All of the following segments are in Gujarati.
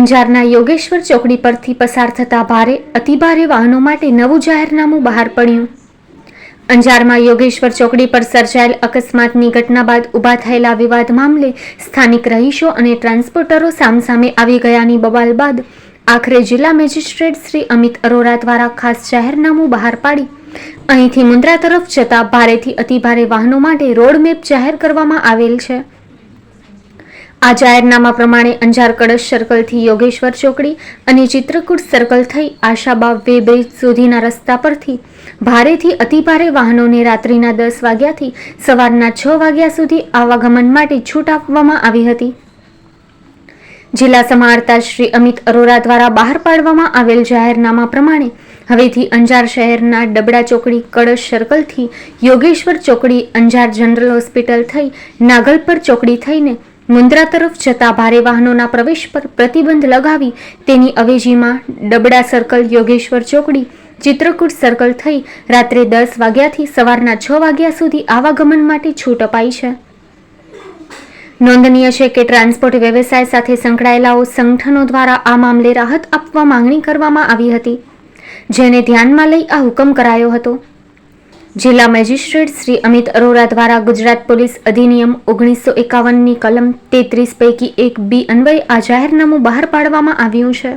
અંજારના યોગેશ્વર ચોકડી પરથી પસાર થતા ભારે, અતિભારે વાહનો માટે નવું જાહેરનામું બહાર પડ્યું. અંજારમાં યોગેશ્વર ચોકડી પર સર્જાયેલ અકસ્માતની ઘટના બાદ ઊભા થયેલા વિવાદ મામલે સ્થાનિક રહીશો અને ટ્રાન્સપોર્ટરો સામસામે આવી ગયાની બબાલ બાદ આખરે જિલ્લા મેજિસ્ટ્રેટ શ્રી અમિત અરોરા દ્વારા ખાસ જાહેરનામું બહાર પાડી. અહીંથી મુન્દ્રા તરફ જતા ભારેથી અતિભારે વાહનો માટે રોડ મેપ જાહેર કરવામાં આવેલ છે. આ જાહેરનામા પ્રમાણે અંજાર કળશ સર્કલથી યોગેશ્વર ચોકડી અને ચિત્રકૂટ સર્કલ થઈ આશાબા વે બ્રિજ સુધીના રસ્તા પરથી ભારેથી અતિભારે વાહનોને રાત્રિના દસ વાગ્યાથી સવારના છ વાગ્યા સુધી આવાગમન માટે છૂટ આપવામાં આવી હતી. જિલ્લા સમાહર્તા શ્રી અમિત અરોરા દ્વારા બહાર પાડવામાં આવેલ જાહેરનામા પ્રમાણે હવેથી અંજાર શહેરના ડબડા ચોકડી કળશ સર્કલથી યોગેશ્વર ચોકડી અંજાર જનરલ હોસ્પિટલ થઈ નાગલપર ચોકડી થઈને મુન્દ્રા તરફ જતા ભારે વાહનોના પ્રવેશ પર પ્રતિબંધ લગાવી તેની અવેજીમાં ડબડા સર્કલ, યોગેશ્વર ચોકડી, ચિત્રકૂટ સર્કલ થઈ રાત્રે દસ વાગ્યાથી સવારના છ વાગ્યા સુધી આવાગમન માટે છૂટ અપાઈ છે. નોંધનીય છે કે ટ્રાન્સપોર્ટ વ્યવસાય સાથે સંકળાયેલાઓ સંગઠનો દ્વારા આ મામલે રાહત આપવા માંગણી કરવામાં આવી હતી, જેને ધ્યાનમાં લઈ આ હુકમ કરાયો હતો. જિલ્લા મેજિસ્ટ્રેટ શ્રી અમિત અરોરા દ્વારા ગુજરાત પોલીસ અધિનિયમ ઓગણીસો એકાવનની કલમ તેત્રીસ પૈકી એક બી અન્વયે આ જાહેરનામું બહાર પાડવામાં આવ્યું છે.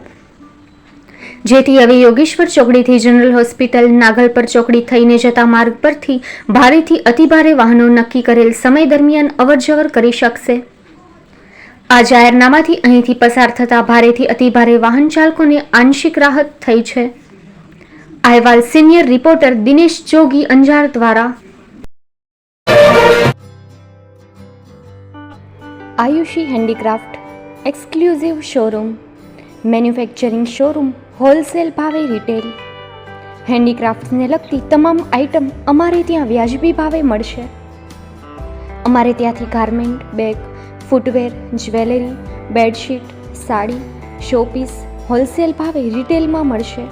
જેથી હવે યોગેશ્વર ચોકડીથી જનરલ હોસ્પિટલ નાગલપર ચોકડી થઈને જતા માર્ગ પરથી ભારેથી અતિભારે વાહનો નક્કી કરેલ સમય દરમિયાન અવરજવર કરી શકશે. આ જાહેરનામાથી અહીંથી પસાર થતા ભારેથી અતિભારે વાહન ચાલકોને આંશિક રાહત થઈ છે. અહેવાલ સિનિયર રિપોર્ટર દિનેશ જોગી અંજાર દ્વારા. Ayushi handicraft exclusive showroom. Manufacturing showroom wholesale ભાવે રિટેલ. હેન્ડીક્રાફ્ટ્સને લગતી તમામ આઇટમ અમારે ત્યાં વ્યાજબી ભાવે મળશે. અમારે ત્યાંથી garment, bag, footwear, jewellery, bedsheet, sari, showpiece wholesale ભાવે રિટેલમાં મળશે.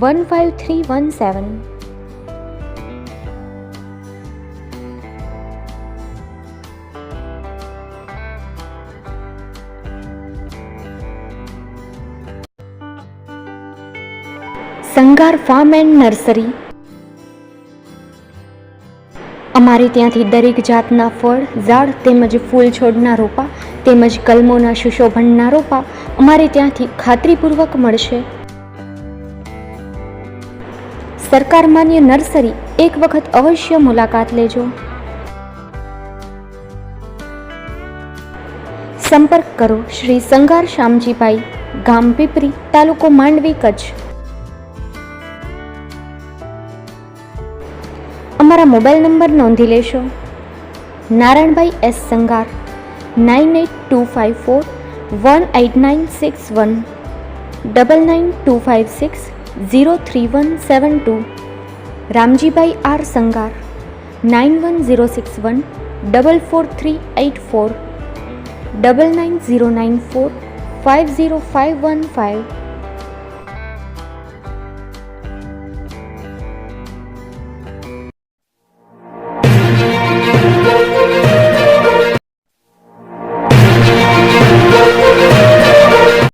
one five three one seven Sangar farm and nursery અમારે ત્યાંથી દરેક જાતના ફળ, ઝાડ તેમજ ફૂલ છોડના રોપા તેમજ કલમોના સુશોભનના રોપા અમારે ત્યાંથી ખાતરીપૂર્વક મળશે. સરકાર માન્ય નર્સરી એક વખત અવશ્ય મુલાકાત લેજો. સંપર્ક કરો શ્રી સંગાર શ્યામજીભાઈ, ગામ પીપરી, તાલુકો માંડવી, કચ્છ. અમારા મોબાઈલ નંબર નોંધી લેશો. Narayanbhai S Sangar, nine eight two five four, one eight nine six one, double nine two five six zero three one seven two Ramjibhai R Sangar nine one zero six one double four three eight four double nine zero nine four five zero five one five